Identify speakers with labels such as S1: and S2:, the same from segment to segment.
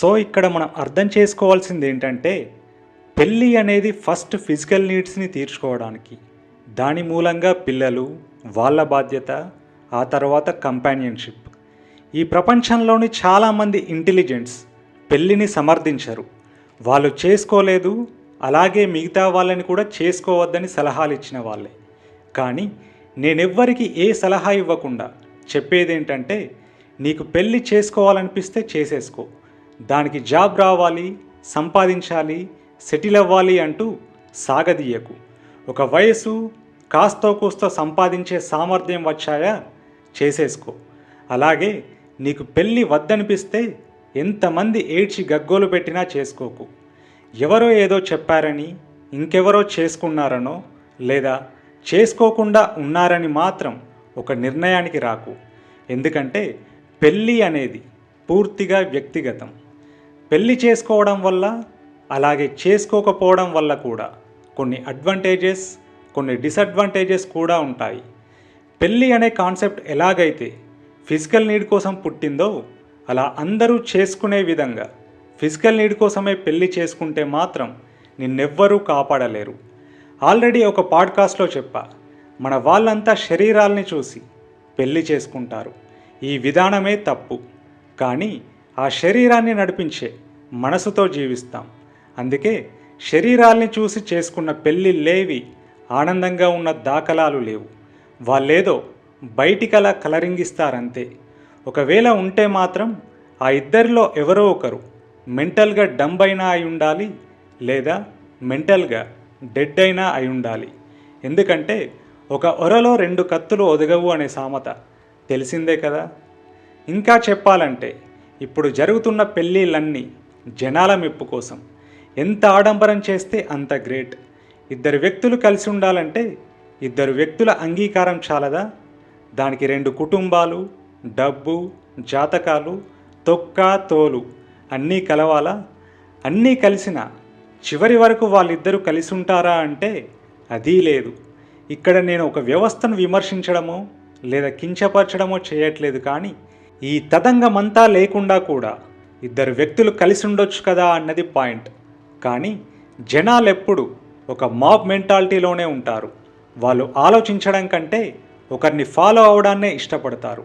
S1: So ఇక్కడ మనం అర్థం చేసుకోవాల్సింది ఏంటంటే పెళ్ళి అనేది ఫస్ట్ ఫిజికల్ నీడ్స్ని తీర్చుకోవడానికి దాని మూలంగా పిల్లలు వాళ్ళ బాధ్యత ఆ తర్వాత కంపానియన్షిప్. ఈ ప్రపంచంలోని చాలామంది ఇంటెలిజెంట్స్ పెళ్ళిని సమర్థించరు. వాళ్ళు చేసుకోలేదు అలాగే మిగతా వాళ్ళని కూడా చేసుకోవద్దని సలహాలు ఇచ్చిన వాళ్ళే. కానీ నేనెవ్వరికి ఏ సలహా ఇవ్వకుండా చెప్పేదేంటంటే నీకు పెళ్ళి చేసుకోవాలనిపిస్తే చేసేసుకో. దానికి జాబ్ రావాలి సంపాదించాలి సెటిల్ అవ్వాలి అంటూ సాగదీయకు. ఒక వయసు కాస్తో కూస్తో సంపాదించే సామర్థ్యం వచ్చాయా? చేసేసుకో. అలాగే నీకు పెళ్ళి వద్దనిపిస్తే ఎంతమంది ఏడ్చి గగ్గోలు పెట్టినా చేసుకోకు. ఎవరో ఏదో చెప్పారని ఇంకెవరో చేసుకున్నారనో లేదా చేసుకోకుండా ఉన్నారని మాత్రం ఒక నిర్ణయానికి రాకు. ఎందుకంటే పెళ్ళి అనేది పూర్తిగా వ్యక్తిగతం. పెళ్ళి చేసుకోవడం వల్ల అలాగే చేసుకోకపోవడం వల్ల కూడా కొన్ని అడ్వాంటేజెస్ కొన్ని డిసడ్వాంటేజెస్ కూడా ఉంటాయి. పెళ్ళి అనే కాన్సెప్ట్ ఎలాగైతే ఫిజికల్ నీడ్ కోసం పుట్టిందో అలా అందరూ చేసుకునే విధంగా ఫిజికల్ నీడ్ కోసమే పెళ్ళి చేసుకుంటే మాత్రం నిన్నెవ్వరూ కాపాడలేరు. ఆల్రెడీ ఒక పాడ్కాస్ట్లో చెప్పా మన వాళ్ళంతా శరీరాల్ని చూసి పెళ్ళి చేసుకుంటారు. ఈ విధానమే తప్పు. కానీ ఆ శరీరాన్ని నడిపించే మనసుతో జీవిస్తాం. అందుకే శరీరాల్ని చూసి చేసుకున్న పెళ్ళి లేవి ఆనందంగా ఉన్న దాఖలాలు లేవు. వాళ్ళేదో బయటికలా కలరింగిస్తారంతే. ఒకవేళ ఉంటే మాత్రం ఆ ఇద్దరిలో ఎవరో ఒకరు మెంటల్గా డంబ్ అయినా అయి ఉండాలి లేదా మెంటల్గా డెడ్ అయినా అయి ఉండాలి. ఎందుకంటే ఒక ఒరలో రెండు కత్తులు ఒదగవు అనే సామెత తెలిసిందే కదా? ఇంకా చెప్పాలంటే ఇప్పుడు జరుగుతున్న పెళ్ళిళ్ళన్నీ జనాల మెప్పు కోసం. ఎంత ఆడంబరం చేస్తే అంత గ్రేట్. ఇద్దరు వ్యక్తులు కలిసి ఉండాలంటే ఇద్దరు వ్యక్తుల అంగీకారం చాలదా? దానికి రెండు కుటుంబాలు డబ్బు జాతకాలు తొక్క తోలు అన్నీ కలవాలా? అన్నీ కలిసిన చివరి వరకు వాళ్ళిద్దరూ కలిసి ఉంటారా అంటే అదీ లేదు. ఇక్కడ నేను ఒక వ్యవస్థను విమర్శించడమో లేదా కించపరచడమో చేయట్లేదు కానీ ఈ తదంగమంతా లేకుండా కూడా ఇద్దరు వ్యక్తులు కలిసి ఉండొచ్చు కదా అన్నది పాయింట్. కానీ జనాలు ఎప్పుడు ఒక మాబ్ మెంటాలిటీలోనే ఉంటారు. వాళ్ళు ఆలోచించడం కంటే ఒకరిని ఫాలో అవడాన్నే ఇష్టపడతారు.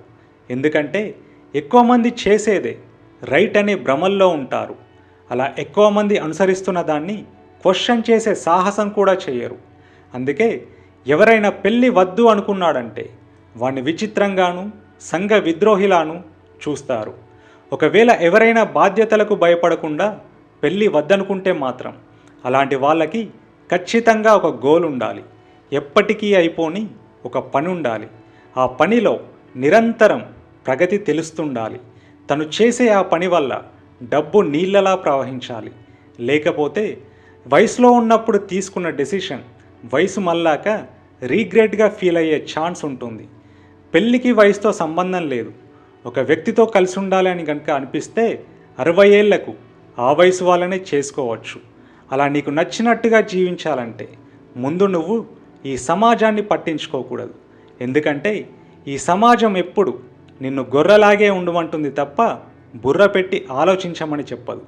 S1: ఎందుకంటే ఎక్కువ మంది చేసేదే రైట్ అనే భ్రమల్లో ఉంటారు. అలా ఎక్కువ మంది అనుసరిస్తున్న దాన్ని క్వశ్చన్ చేసే సాహసం కూడా చేయరు. అందుకే ఎవరైనా పెళ్ళి వద్దు అనుకున్నాడంటే వాణ్ణి విచిత్రంగాను సంఘ విద్రోహిలాను చూస్తారు. ఒకవేళ ఎవరైనా బాధ్యతలకు భయపడకుండా పెళ్ళి వద్దనుకుంటే మాత్రం అలాంటి వాళ్ళకి ఖచ్చితంగా ఒక గోల్ ఉండాలి. ఎప్పటికీ అయిపోని ఒక పని ఉండాలి. ఆ పనిలో నిరంతరం ప్రగతి తెలుస్తుండాలి. తను చేసే ఆ పని వల్ల డబ్బు నీళ్ళలా ప్రవహించాలి. లేకపోతే వయసులో ఉన్నప్పుడు తీసుకున్న డెసిషన్ వయసు మళ్ళాక రీగ్రెట్గా ఫీల్ అయ్యే ఛాన్స్ ఉంటుంది. పెళ్ళికి వయసుతో సంబంధం లేదు. ఒక వ్యక్తితో కలిసి ఉండాలి అని కనుక అనిపిస్తే అరవై ఏళ్ళకు ఆ వయసు వాళ్ళనే చేసుకోవచ్చు. అలా నీకు నచ్చినట్టుగా జీవించాలంటే ముందు నువ్వు ఈ సమాజాన్ని పట్టించుకోకూడదు. ఎందుకంటే ఈ సమాజం ఎప్పుడు నిన్ను గొర్రెలాగే ఉండమంటుంది తప్ప బుర్ర పెట్టి ఆలోచించమని చెప్పదు.